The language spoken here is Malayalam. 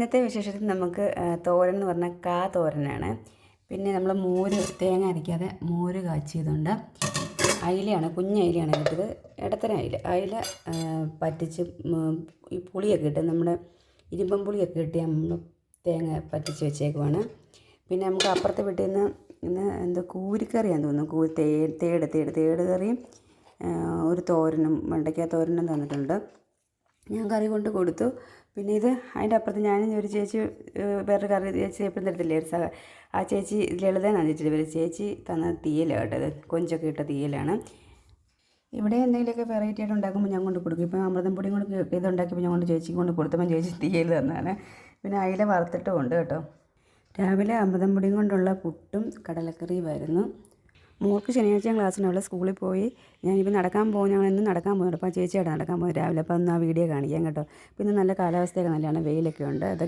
ഇന്നത്തെ വിശേഷത്തിൽ നമുക്ക് തോരൻ എന്ന് പറഞ്ഞാൽ കാ തോരനാണ്. പിന്നെ നമ്മൾ മോര് തേങ്ങ അരയ്ക്കാതെ മോര് കാച്ചിയതുണ്ട്. അയിലയാണ് കുഞ്ഞ അയിലയാണ് കിട്ടിയത് ഇടത്തരം അയില. അയില പറ്റിച്ച് ഈ പുളിയൊക്കെ ഇട്ട് നമ്മുടെ ഇരുമ്പം പുളിയൊക്കെ ഇട്ട് നമ്മൾ തേങ്ങ പറ്റിച്ച് വെച്ചേക്കുവാണ്. പിന്നെ നമുക്ക് അപ്പുറത്തെ വീട്ടിൽ നിന്ന് ഇന്ന് എന്തോ കൂരിക്കറിയാന്ന് തോന്നുന്നു. കൂ തേ തേട് തേട് തേട് കറിയും ഒരു തോരനും വെണ്ടയ്ക്ക തോരനും തന്നിട്ടുണ്ട്. ഞാൻ കറി കൊണ്ട് കൊടുത്തു. പിന്നെ ഇത് അതിന്റെ അപ്പുറത്ത് ഞാനും ഒരു ചേച്ചി വേറെ വേറൊരു കറി ചേച്ചി എപ്പോഴും തരത്തില്ലേ? ഒരു സഹ ആ ചേച്ചി ലളിതനാണ് ചേച്ചിയുടെ പേര്. ചേച്ചി തന്ന തീയലാണ് കേട്ടത് കൊഞ്ചൊക്കെ ഇട്ട തീയലാണ്. ഇവിടെ എന്തെങ്കിലുമൊക്കെ വെറൈറ്റി ആയിട്ട് ഉണ്ടാക്കുമ്പോൾ ഞാൻ കൊണ്ട് കൊടുക്കും. ഇപ്പോൾ അമൃതം പൊടിയും കൊണ്ട് ഇത് ഉണ്ടാക്കിയപ്പോൾ ഞാൻ കൊണ്ട് ചേച്ചിക്ക് കൊണ്ട് കൊടുത്തപ്പോൾ ചേച്ചി തീയൽ തന്നാണ് പിന്നെ അയില വറുത്തിട്ടും ഉണ്ട് കേട്ടോ. രാവിലെ അമൃതം പൊടിയും കൊണ്ടുള്ള പുട്ടും കടലക്കറിയുമായിരുന്നു മോൾക്ക് ശനിയാഴ്ച ക്ലാസ്സിന് അവളെ സ്കൂളിൽ പോയി. ഞാനിപ്പോൾ നടക്കാൻ പോകും ഞങ്ങൾ ഇന്ന് നടക്കാൻ പോകുന്നുണ്ട്. അപ്പോൾ ചേച്ചിയായിട്ട് നടക്കാൻ പോകും രാവിലെ. അപ്പോൾ ഒന്ന് ആ വീഡിയോ കാണിക്കാം കേട്ടോ. പിന്നെ നല്ല കാലാവസ്ഥയൊക്കെ നല്ലതാണ്. വെയിലൊക്കെ ഉണ്ട്. അത്